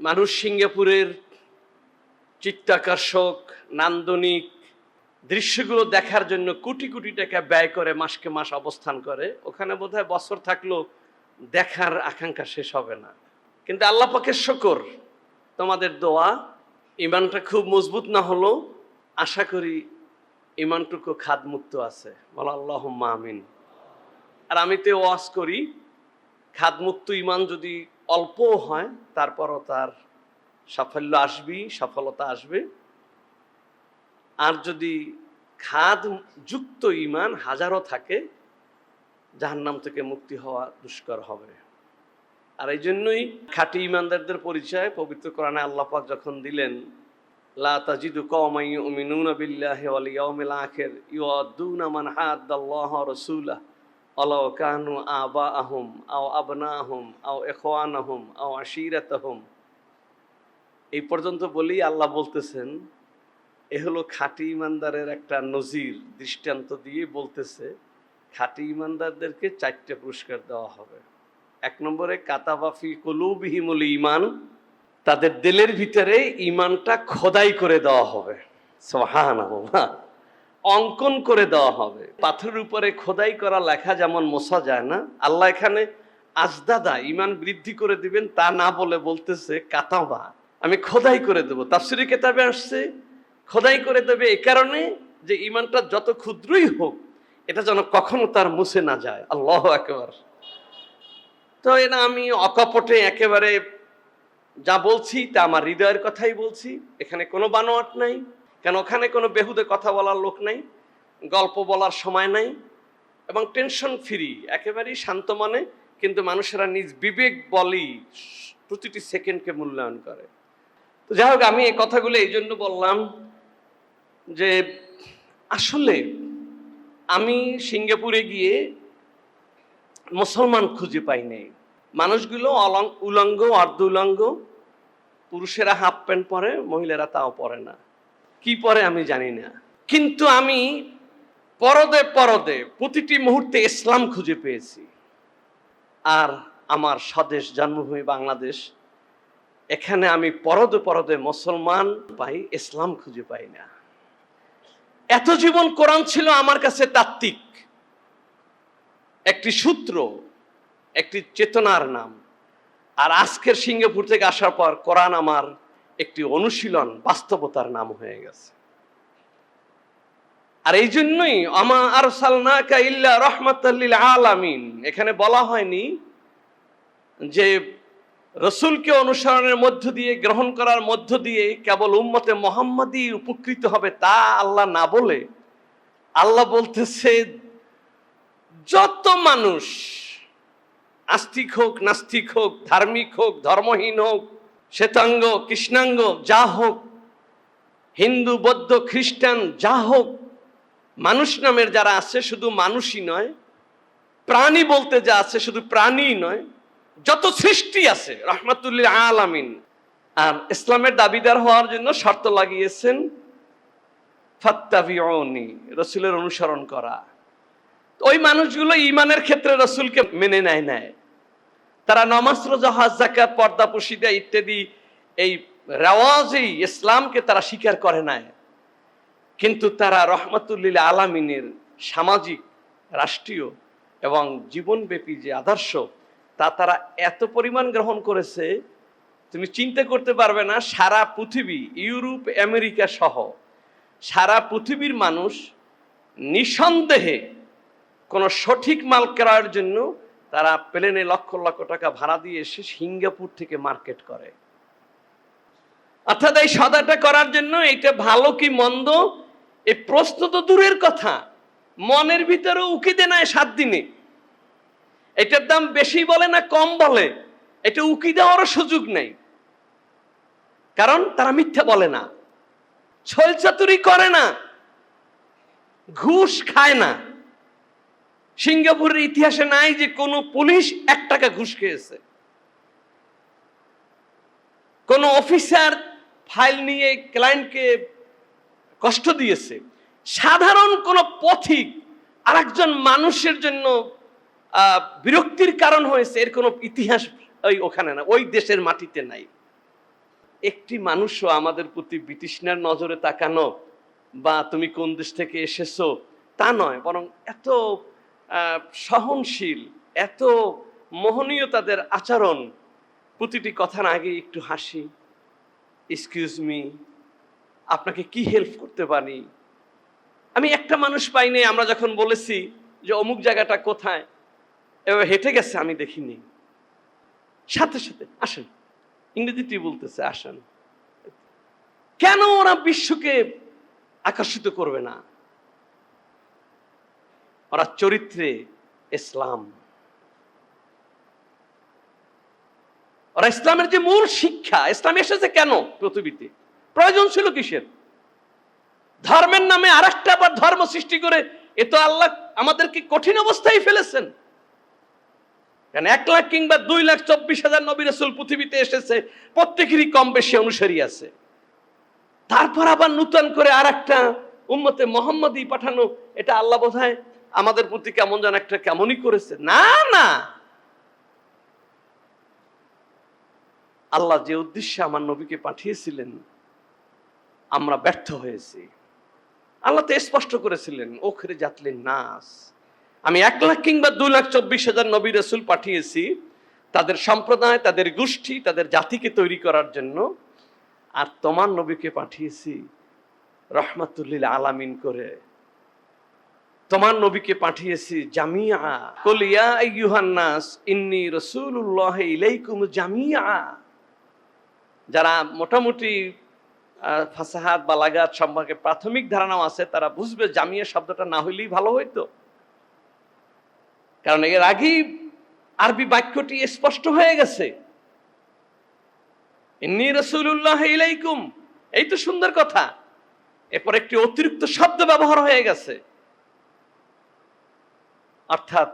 মানুষ সিঙ্গাপুরের চিত্তাকর্ষক, নান্দনিক দৃশ্যগুলো দেখার জন্য কোটি কোটি টাকা ব্যয় করে, মাসকে মাস অবস্থান করে। ওখানে বোধহয় বছর থাকলেও দেখার আকাঙ্ক্ষা শেষ হবে না। কিন্তু আল্লাহ পাকের শকর, তোমাদের দোয়া, ইমানটা খুব মজবুত না হলেও আশা করি ইমানটুকু খাদমুক্ত আছে। বলো আল্লাহ আমিন। আর আমি তো ওয়াজ করি, খাদমুক্ত ইমান যদি অল্পও হয়, তারপরও তার সাফল্য আসবেই, সফলতা আসবে। আর যদি খাদ যুক্ত ইমান হাজারও থাকে, জাহান্নাম থেকে মুক্তি হওয়া দুষ্কর হবে। আর এই জন্যই খাঁটি ইমানদারদের পরিচয় পবিত্র কোরআনে আল্লাহ পাক যখন দিলেন, লা বিল্লাহি ওয়াল ইয়াউমিল আখির ইউআদ্দুনা মান হাদ্দাল্লাহ রাসূলা ওয়ালাউ কানু আবাআহুম, আও আবনাহুম, আও ইখওয়ানাহুম, আও আশিরাতাহুম। এই পর্যন্ত বলেই আল্লাহ বলতেছেন, এ হলো খাঁটি ইমানদারের একটা নজির, দৃষ্টান্ত দিয়ে বলতেছে, খাঁটি ইমানদারদেরকে চারটে পুরস্কার দেওয়া হবে। এক নম্বরে কাতাবাফি কলুবিহিমুল ইমান তাদের দিলের ভিতরে ইমানটা খোদাই করে দেওয়া হবে। সোহান অঙ্কন করে দেওয়া হবে। পাথরের উপরে খোদাই করা লেখা যেমন মোছা যায় না, আল্লাহ এখানে আজদাদা ইমান বৃদ্ধি করে দিবেন, তা না বলে বলতেছে কাতাবা। আমি খোদাই করে দেবো। তাফসিরি কেতাবে আসছে, খোদাই করে দেবে এ কারণে যে ইমানটা যত ক্ষুদ্রই হোক, এটা যেন কখনো তার মুছে না যায়। আল্লাহ একেবারে তো এটা আমি অকপটে একেবারে যা বলছি তা আমার হৃদয়ের কথাই বলছি। এখানে কোনো বানোয়াট নাই। কেন ওখানে কোনো বেহুদে কথা বলার লোক নাই, গল্প বলার সময় নাই, এবং টেনশন ফ্রি, একেবারেই শান্ত মনে, কিন্তু মানুষেরা নিজ বিবেক বলি প্রতিটি সেকেন্ডকে মূল্যায়ন করে। তো যাই হোক, আমি এই কথাগুলো এই জন্য বললাম যে আসলে আমি সিঙ্গাপুরে গিয়ে মুসলমান খুঁজে পাই নাই। মানুষগুলো অলং, উলঙ্গ অর্ধ উলঙ্গ পুরুষেরা হাফ প্যান্ট পরে, মহিলারা তাও পরে না। কি পরে আমি জানি না। কিন্তু আমি পরদে পরদে প্রতিটি মুহূর্তে ইসলাম খুঁজে পেয়েছি। আর আমার স্বদেশ জন্মভূমি বাংলাদেশ, এখানে আমি পরদে পরদে মুসলমান পাই, ইসলাম খুঁজে পাই না। এত জীবন কোরআন ছিল আমার কাছে তাত্ত্বিক। একটি সূত্র, একটি চেতনার নাম। আর আজকের সিঙ্গাপুর থেকে আসার পর কোরআন আমার একটি অনুশীলন বাস্তবতার নাম হয়ে গেছে। আর এই জন্যই আমা আর সালনাকা ইল্লা রহমাতাল্লিল আলামিন, এখানে বলা হয়নি যে রসুলকে অনুসরণের মধ্য দিয়ে, গ্রহণ করার মধ্য দিয়ে কেবল উম্মতে মোহাম্মদই উপকৃত হবে তা আল্লাহ না বলে আল্লাহ বলতেছে, যত মানুষ আস্তিক হোক, নাস্তিক হোক, ধার্মিক হোক, ধর্মহীন হোক শ্বেতাঙ্গ, কৃষ্ণাঙ্গ, যা হোক, হিন্দু, বৌদ্ধ, খ্রিস্টান, যা হোক, মানুষ নামের যারা আছে শুধু মানুষই নয়, প্রাণী বলতে যা আছে শুধু প্রাণীই নয়, যত সৃষ্টি আছে, রহমাতুল্লিল আলামিন। আর ইসলামের দাবিদার হওয়ার জন্য শর্ত লাগিয়েছেন, ফাত্তাবিউনি, রসুলের অনুসরণ করা। ওই মানুষগুলো ইমানের ক্ষেত্রে রসুলকে মেনে নেয় নেয় তারা নমাজ, রোজা, হজ জাকাত পর্দা, পুশিদা ইত্যাদি এই রেওয়াজেই ইসলামকে তারা স্বীকার করে নাই। কিন্তু তারা রহমতুল্লিল আলামিনের সামাজিক, রাষ্ট্রীয় এবং জীবনব্যাপী যে আদর্শ, তা তারা এত পরিমাণ গ্রহণ করেছে, তুমি চিন্তা করতে পারবে না, সারা পৃথিবী, ইউরোপ, আমেরিকা সহ সারা পৃথিবীর মানুষ নিঃসন্দেহে কোনো সঠিক মাল কেনার জন্য তারা প্লেনে লক্ষ লক্ষ টাকা ভাড়া দিয়ে এসে সিঙ্গাপুর থেকে মার্কেট করে। অর্থাৎ এই সদাটা করার জন্য এটা ভালো কি মন্দ? এই প্রশ্ন তো দূরের কথা। মনের ভিতরে উকি দে নেয় সাত দিনে। এটার দাম বেশি বলে না কম বলে? এটা উকি দেওয়ারও সুযোগ নেই। কারণ তারা মিথ্যা বলে না। ছল চাতুরি করে না। ঘুষ খায় না। সিঙ্গাপুরের ইতিহাসে নাই যে কোনো পুলিশ এক টাকা ঘুষ খেয়েছে। কোন অফিসার ফাইল নিয়ে ক্লায়েন্টকে কষ্ট দিয়েছে। সাধারণ কোন পথিক আরেকজন মানুষের জন্য বিরক্তির কারণ হয়েছে, এর কোনো ইতিহাস ওই ওখানে না, ওই দেশের মাটিতে নাই। একটি মানুষও আমাদের প্রতি বিতৃষ্ণার নজরে তাকানো বা তুমি কোন দেশ থেকে এসেছ তা নয়, বরং এত সহনশীল, এত মোহনীয় তাদের আচরণ। প্রতিটি কথার আগে একটু হাসি। এক্সকিউজ মি আপনাকে কি হেল্প করতে পারি? আমি একটা মানুষ পাইনি, আমরা যখন বলেছি যে অমুক জায়গাটা কোথায় এবার হেঁটে গেছে, আমি দেখিনি। সাথে সাথে, আসেন। ইংরেজিটি বলতেছে, আসেন। কেন ওরা বিশ্বকে আকর্ষিত করবে না? ওরা চরিত্রে ইসলাম। ওরা ইসলামের যে মূল শিক্ষা, ইসলাম এসেছে কেন পৃথিবীতে? প্রয়োজন ছিল কিসের? ধর্মের নামে আর একটা আবার ধর্ম সৃষ্টি করে, এ তো আল্লাহ আমাদেরকে কঠিন অবস্থায় ফেলেছেন। কারণ এক লাখ কিংবা দুই লাখ চব্বিশ হাজার নবী রসুল পৃথিবীতে এসেছে, প্রত্যেকেরই কম বেশি অনুসারী আছে। তারপর আবার নূতন করে আর একটা উম্মতে মোহাম্মদই পাঠানো, এটা আল্লাহ বোধহয় আমাদের প্রতি কেমন যেন একটা কেমনই করেছে। না না। আল্লাহ যে উদ্দেশ্যে আমার নবীকে পাঠিয়েছিলেন, আমরা ব্যর্থ হয়েছি। আল্লাহ তো স্পষ্ট করেছিলেন, ওখরে জাতলেন নাস। আমি এক লাখ কিংবা দু লাখ চব্বিশ হাজার নবী রসুল পাঠিয়েছি, তাদের সম্প্রদায়, তাদের গোষ্ঠী, তাদের জাতিকে তৈরি করার জন্য। আর তোমার নবীকে পাঠিয়েছি রহমাতুল্লিল আলামিন করে। তোমার নবীকে পাঠিয়েছি জামিয়া। কলিয়া ইউহান্নাস ইন্নি রসুল্লাহ ইলাইকুম জামিয়া। যারা মোটামুটি ফাসাহাত বালাগাত সম্পর্কে প্রাথমিক ধারণাও আছে, তারা বুঝবে জামিয়া শব্দটা না হইলেই ভালো হইতো। কারণ এর আগেই আরবি বাক্যটি স্পষ্ট হয়ে গেছে। ইন্নি রসুল্লাহ ইলাইকুম, এই তো সুন্দর কথা। এরপর একটি অতিরিক্ত শব্দ ব্যবহার হয়ে গেছে। অর্থাৎ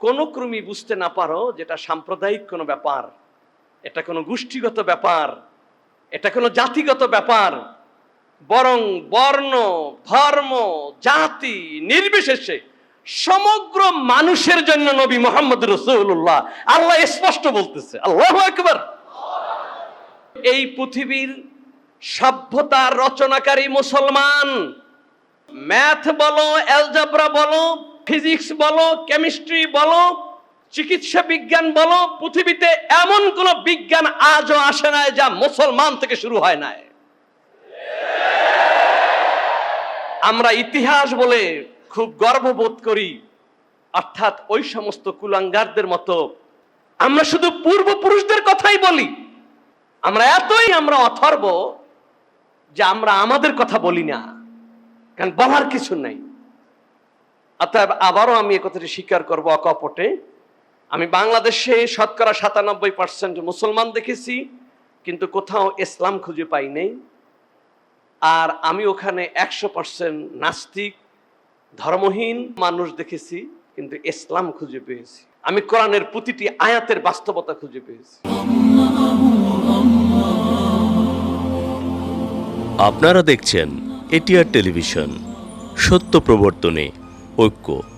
কোন ক্রমই বুঝতে না পারো যেটা সাম্প্রদায়িক কোনো ব্যাপার, এটা কোনো গোষ্ঠীগত ব্যাপার, এটা কোনো জাতিগত ব্যাপার, বরং বর্ণ, ধর্ম, জাতি নির্বিশেষে সমগ্র মানুষের জন্য নবী মোহাম্মদ রসুল্লাহ আল্লাহ স্পষ্ট বলতেছে। আল্লাহ একবার এই পৃথিবীর সভ্যতার রচনাকারী মুসলমান, ম্যাথ বলো, অ্যালজাবরা বলো ফিজিক্স বলো কেমিস্ট্রি বলো, চিকিৎসা বিজ্ঞান বলো, পৃথিবীতে এমন কোন বিজ্ঞান আজও আসে নাই যা মুসলমান থেকে শুরু হয় নাই। আমরা ইতিহাস বলে খুব গর্ববোধ করি, অর্থাৎ ওই সমস্ত কুলাঙ্গারদের মতো। আমরা শুধু পূর্বপুরুষদের কথাই বলি, আমরা এতই আমরা অথর্ব যে আমরা আমাদের কথা বলি না, কারণ বলার কিছু নাই। অতএব আবারও আমি একথাটি স্বীকার করব অকপটে। আমি বাংলাদেশে শতকরা সাতানব্বই পার্সেন্ট মুসলমান দেখেছি, কিন্তু কোথাও ইসলাম খুঁজে পাই নাই। আর আমি ওখানে একশো পার্সেন্ট নাস্তিক, ধর্মহীন মানুষ দেখেছি, কিন্তু ইসলাম খুঁজে পেয়েছি। আমি কোরআনের প্রতিটি আয়াতের বাস্তবতা খুঁজে পেয়েছি। আপনারা দেখছেন এটিআর টেলিভিশন, সত্য প্রবর্তনে। 웃고